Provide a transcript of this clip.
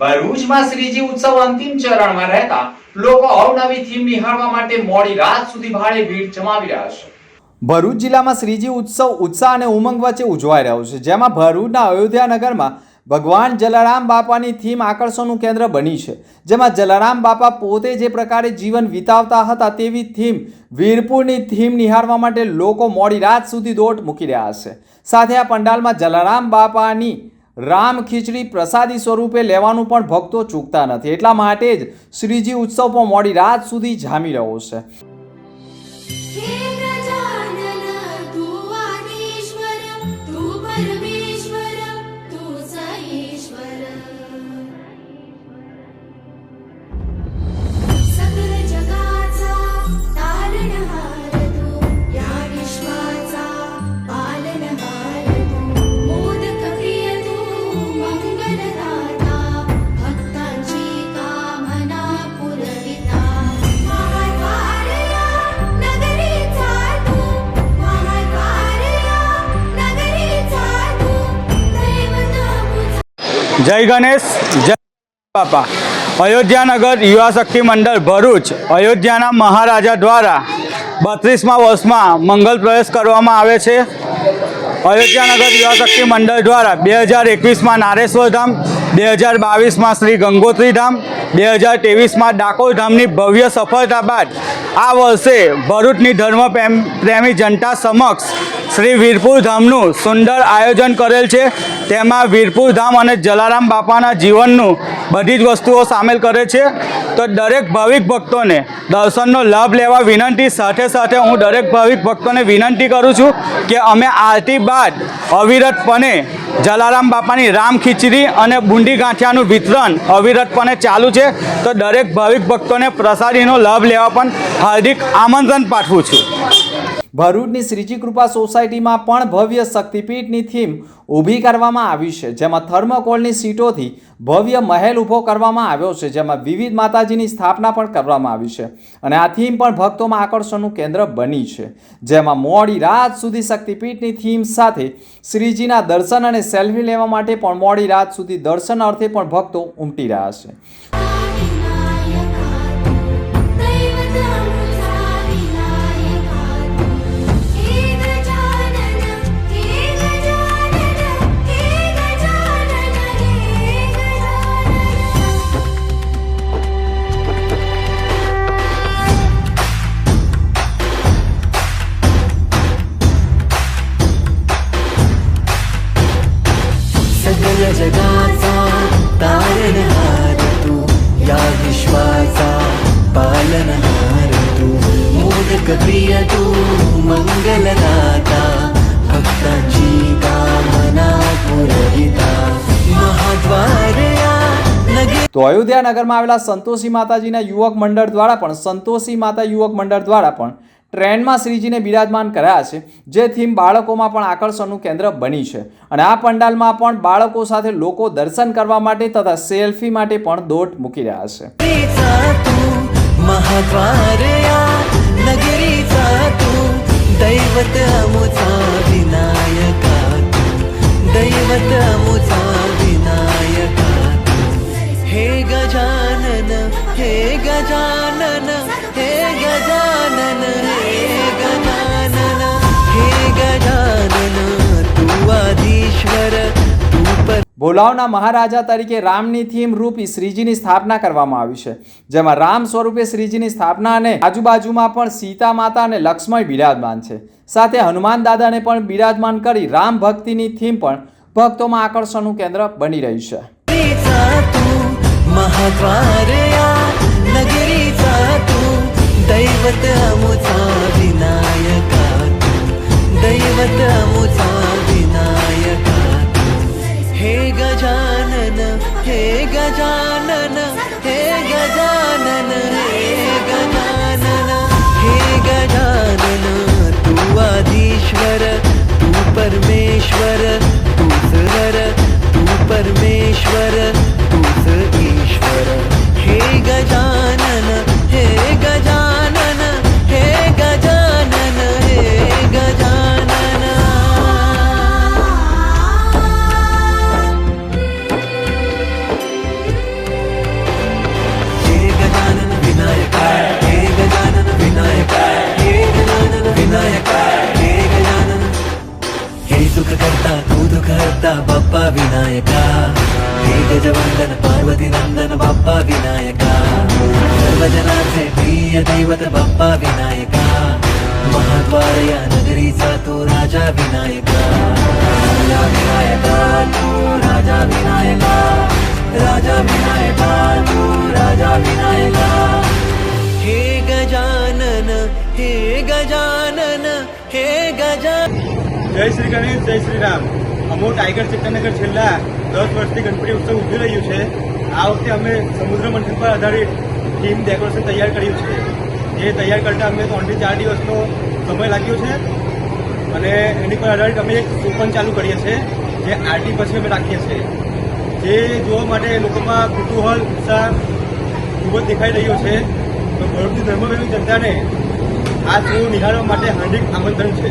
ભરૂચમાં શ્રીજી ઉત્સવ અંતિમ ચરણમાં રહેતા લોકો અવનવી થીમ નિહાળવા માટે મોડી રાત સુધી ભારે ભીડ જમાવી રહ્યા છે. ભરૂચ જિલ્લામાં શ્રીજી ઉત્સવ ઉત્સાહ અને ઉમંગ વચ્ચે ઉજવાઈ રહ્યો છે, જેમાં ભરૂચના અયોધ્યાનગરમાં ભગવાન જલારામ બાપાની થીમ આકર્ષણનું કેન્દ્ર બની છે, જેમાં જલારામ બાપા પોતે જે પ્રકારે જીવન વિતાવતા હતા તેવી થીમ, વીરપુરની થીમ નિહાળવા માટે લોકો મોડી રાત સુધી દોટ મૂકી રહ્યા છે. સાથે આ પંડાલમાં જલારામ બાપાની રામ ખીચડી પ્રસાદી સ્વરૂપે લેવાનું પણ ભક્તો ચૂકતા નથી. એટલા માટે જ શ્રીજી ઉત્સવ પણ મોડી રાત સુધી જામી રહ્યો છે. જય ગણેશ, જય બાપા. અયોધ્યાનગર યુવા શક્તિ મંડળ ભરૂચ, અયોધ્યાના મહારાજા દ્વારા બત્રીસમા વર્ષમાં મંગલ પ્રવેશ કરવામાં આવે છે. અયોધ્યાનગર યુવા શક્તિ મંડળ દ્વારા બે હજાર એકવીસમાં નારેશ્વર ધામ, બે હજાર બાવીસમાં શ્રી ગંગોત્રી ધામ બે હજાર ત્રેવીસમાં ડાકોર ધામની ભવ્ય સફળતા બાદ આ વર્ષે ભરૂચની ધર્મ પ્રેમ- પ્રેમી જનતા સમક્ષ શ્રી વીરપુર ધામનું સુંદર આયોજન કરેલ છે. તેમાં વીરપુર ધામ અને જલારામ બાપાના જીવનનું બધી જ વસ્તુઓ સામેલ કરે છે. તો દરેક ભાવિક ભક્તોને દર્શનનો લાભ લેવા વિનંતી, સાથે સાથે હું દરેક ભાવિક ભક્તોને વિનંતી કરું છું કે અમે આરતી બાદ અવિરતપણે જલારામ બાપાની રામ ખીચડી અને બુંદી ગાંઠિયાનું વિતરણ અવિરતપણે ચાલુ છે. તો દરેક ભાવિક ભક્તોને પ્રસાદીનો લાભ લેવા પણ હાર્દિક આમંત્રણ પાઠવું છું. ભરૂચની શ્રીજી કૃપા સોસાયટીમાં પણ ભવ્ય શક્તિપીઠની થીમ ઊભી કરવામાં આવી છે, જેમાં થર્મોકોલની સીટોથી ભવ્ય મહેલ ઊભો કરવામાં આવ્યો છે, જેમાં વિવિધ માતાજીની સ્થાપના પણ કરવામાં આવી છે અને આ થીમ પણ ભક્તોમાં આકર્ષણનું કેન્દ્ર બની છે, જેમાં મોડી રાત સુધી શક્તિપીઠની થીમ સાથે શ્રીજીના દર્શન અને સેલ્ફી લેવા માટે પણ મોડી રાત સુધી દર્શન અર્થે પણ ભક્તો ઉમટી રહ્યા છે. पालनहार तू मोदक प्रिय तू मंगलदाता भक्तांची कामना पुरविता महाद्वारया नगे તો અયોધ્યાનગરમાં આવેલા સંતોષી માતાજીના યુવક મંડળ દ્વારા પણ સંતોષી માતા યુવક મંડળ દ્વારા પણ ટ્રેનમાં શ્રીજીને બિરાજમાન કર્યા છે જે થીમ બાળકોમાં પણ આકર્ષણનું કેન્દ્ર બની છે અને આ પંડાલમાં પણ બાળકો સાથે લોકો દર્શન કરવા માટે તથા સેલ્ફી માટે પણ દોટ મૂકી રહ્યા છે नगरीचा तू महाद्वारया नगरीचा तू दैवत अमुचा. ભોલાવના મહારાજા તરીકે રામની થીમ રૂપી શ્રીજીની સ્થાપના કરવામાં આવી છે, જેમાં રામ સ્વરૂપે શ્રીજીની સ્થાપના અને આજુબાજુમાં પણ સીતા માતા અને લક્ષ્મણ બિરાજમાન છે. સાથે હનુમાન દાદાને પણ બિરાજમાન કરી રામ ભક્તિની થીમ પણ ભક્તોમાં આકર્ષણનું કેન્દ્ર બની રહ્યું છે. દૈવત અમુચા દૈવત અમુચા जा करता बप्पा विनायका। हे गजवंदन पार्वती नंदन बप्पा विनायका। सर्वजनार्थे प्रिय दैवत बप्पा विनायका। महाद्वारया नगरीचा तो राजा विनायका। राजा विनायका, तू तो राजा विनायका। राजा विनायका तो राजा विनायका। हे गजानन हे गजानन हे गजानन जय श्री गणेश, जय श्री राम। અમો ટાઈગર ચિત્તરનગર છેલ્લા દસ વર્ષથી ગણપતિ ઉત્સવ ઉજવી રહ્યું છે. આ વખતે અમે સમુદ્ર મંથન પર આધારિત થીમ ડેકોરેશન તૈયાર કર્યું છે. એ તૈયાર કરતા અમને ત્રણથી ચાર દિવસનો સમય લાગ્યો છે અને એની પર આધારિત અમે એક કૂપન ચાલુ કરીએ છીએ, જે આરટી પછી અમે રાખીએ છીએ. જે જોવા માટે લોકોમાં કુતૂહલ, ઉત્સાહ ખૂબ જ દેખાઈ રહ્યો છે. તો ભરૂચની ધર્મપ્રેમી જનતાને આ શો નિહાળવા માટે હાર્દિક આમંત્રણ છે.